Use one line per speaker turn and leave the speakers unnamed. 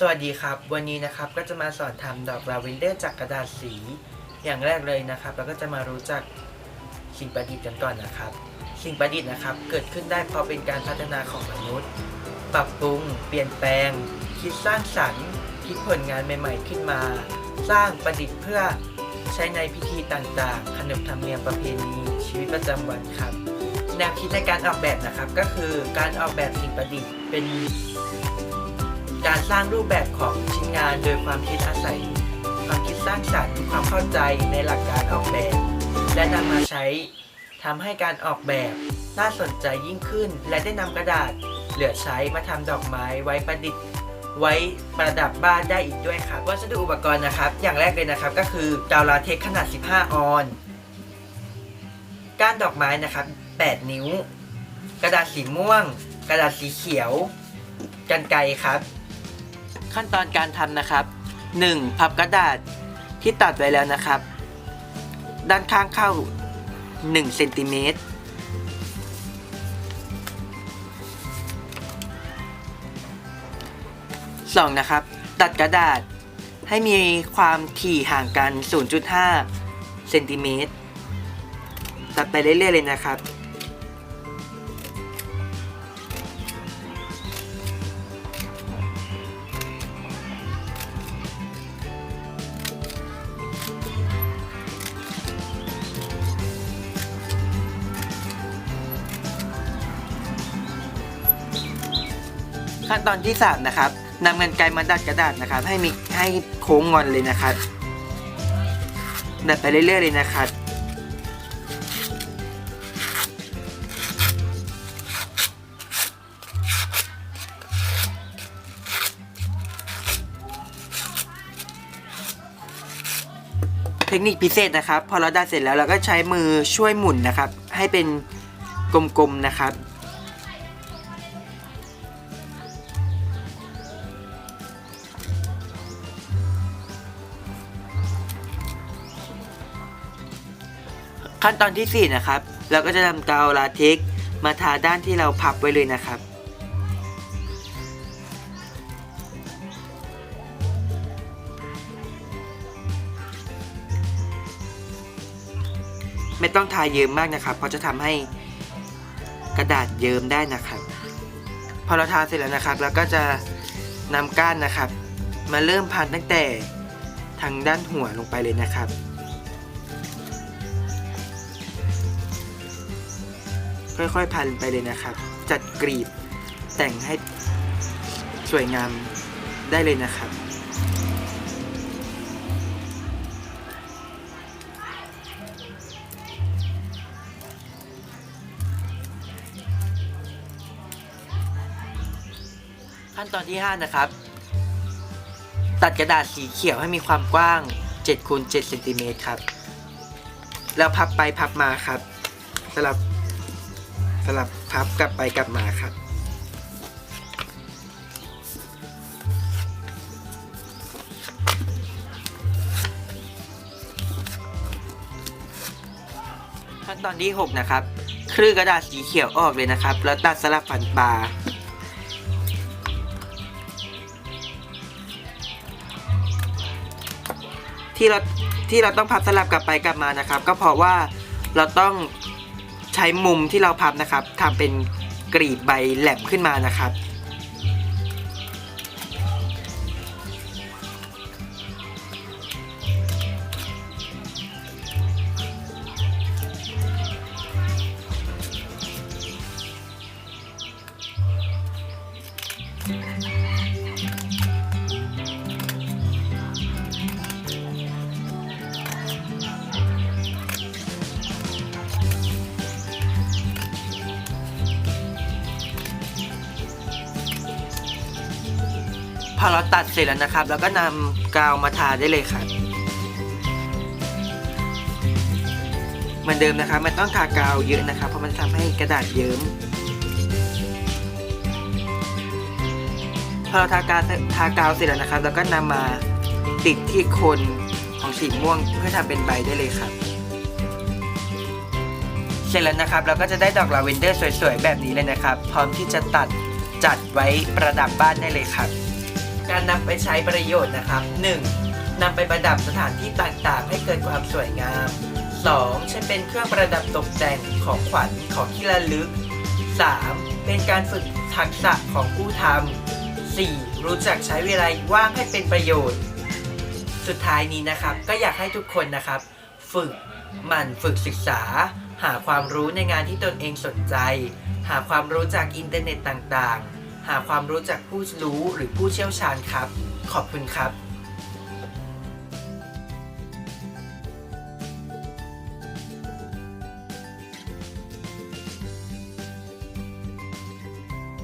สวัสดีครับ วันนี้นะครับก็จะมาสอนทำดอกลาเวนเดอร์จากกระดาษสี อย่างแรกเลยนะครับเราก็จะมารู้จักสิ่งประดิษฐ์กันก่อนนะครับ สิ่งประดิษฐ์นะครับ เกิดขึ้นได้เพราะเป็นการพัฒนาของมนุษย์ ปรับปรุง เปลี่ยนแปลง คิดสร้างสรรค์คิดผลงานใหม่ ๆ ขึ้นมา สร้างประดิษฐ์เพื่อใช้ในพิธีต่างๆ ขนบธรรมเนียมประเพณีชีวิตประจำวันครับแนวคิดในการออกแบบนะครับ ก็คือการออกแบบสิ่งประดิษฐ์เป็น การสร้างรูปแบบของชิ้นงานโดยความคิดอาศัย ความคิดสร้างสรรค์ ความเข้าใจในหลักการออกแบบ และนำมาใช้ทำให้การออกแบบน่าสนใจยิ่งขึ้น และได้นำกระดาษเหลือใช้มาทำดอกไม้ไว้ประดิษฐ์ ไว้ประดับบ้านได้อีกด้วยครับวัสดุอุปกรณ์นะครับ อย่างแรกเลยนะครับก็คือกาวลาเทคขนาด 15 ออนก้านดอกไม้นะครับ 8 นิ้ว กระดาษสีม่วง กระดาษสีเขียว กันไกรครับ ขั้นตอนการทำนะครับ 1. พับกระดาษที่ตัดไว้แล้วนะครับ ด้านข้างเข้า1เซนติเมตร 2. นะครับ ตัดกระดาษให้มีความถี่ห่างกัน 0.5เซนติเมตรตัดไปเรื่อยๆเลยนะครับ ขั้นตอนที่ 3 นะครับนำเงินไกรมาดัดกระดาษนะครับ ให้มีให้โค้งงอนเลยนะครับ ดัดไปเรื่อยๆเลยนะครับเทคนิคพิเศษนะครับ พอเราดัดเสร็จแล้วเราก็ใช้มือช่วยหมุนนะครับ ให้เป็นกลมๆนะครับ ขั้นตอนที่ 4 นะครับ เราก็จะนำกาวลาเท็กมาทาด้านที่เราพับไว้เลยนะครับ ไม่ต้องทาเยิ้มมากนะครับ เพราะจะทำให้กระดาษเยิ้มได้นะครับ พอเราทาเสร็จแล้วนะครับเราก็จะนำก้านนะครับ มาเริ่มพันตั้งแต่ทางด้านหัวลงไปเลยนะครับ ค่อยๆพันไปเลยนะครับ จัดกรีบแต่งให้สวยงามได้เลยนะครับขั้นตอนที่ 5 นะครับ ตัดกระดาษสีเขียวให้มีความกว้าง7คูณ7เซนติเมตรครับ แล้วพับไปพับมาครับสลับ สลับพับกลับไปกลับมาครับ ขั้นตอนที่ 6 นะครับ คลื่อกระดาษสีเขียวออกเลยนะครับ แล้วตัดสลับฟันปลาที่เราที่เราต้องพับสลับกลับไปกลับมานะครับ ก็เพราะว่าเราต้อง ใช้มุมที่เราพับนะครับทำเป็นกรีบใบแหลมขึ้นมานะครับ พอเราตัดเสร็จแล้วนะครับ แล้วก็นำกาวมาทาได้เลยครับเหมือนเดิมนะครับ มันต้องทากาวเยอะนะครับ เพราะมันทำให้กระดาษเยิ้มพอเราทากาวทากาวเสร็จแล้วนะครับ แล้วก็นำมาติดที่โคนของสีม่วงเพื่อทำเป็นใบได้เลยครับ เสร็จแล้วนะครับ เราก็จะได้ดอกลาเวนเดอร์สวยๆ แบบนี้เลยนะครับ พร้อมที่จะตัดจัดไว้ประดับบ้านได้เลยครับ การนำไปใช้ประโยชน์นะครับ 1. นำไปประดับสถานที่ต่างๆ ให้เกิดความสวยงาม 2. ใช้เป็นเครื่องประดับตกแต่งของขวัญของที่ระลึก 3. เป็นการฝึกทักษะของผู้ทำ 4. รู้จักใช้เวลาว่างให้เป็นประโยชน์ สุดท้ายนี้นะครับ ก็อยากให้ทุกคนนะครับ ฝึกหมั่นฝึกศึกษา หาความรู้ในงานที่ตนเองสนใจ หาความรู้จากอินเทอร์เน็ตต่างๆ หาความรู้จากผู้รู้หรือผู้เชี่ยวชาญครับ ขอบคุณครับ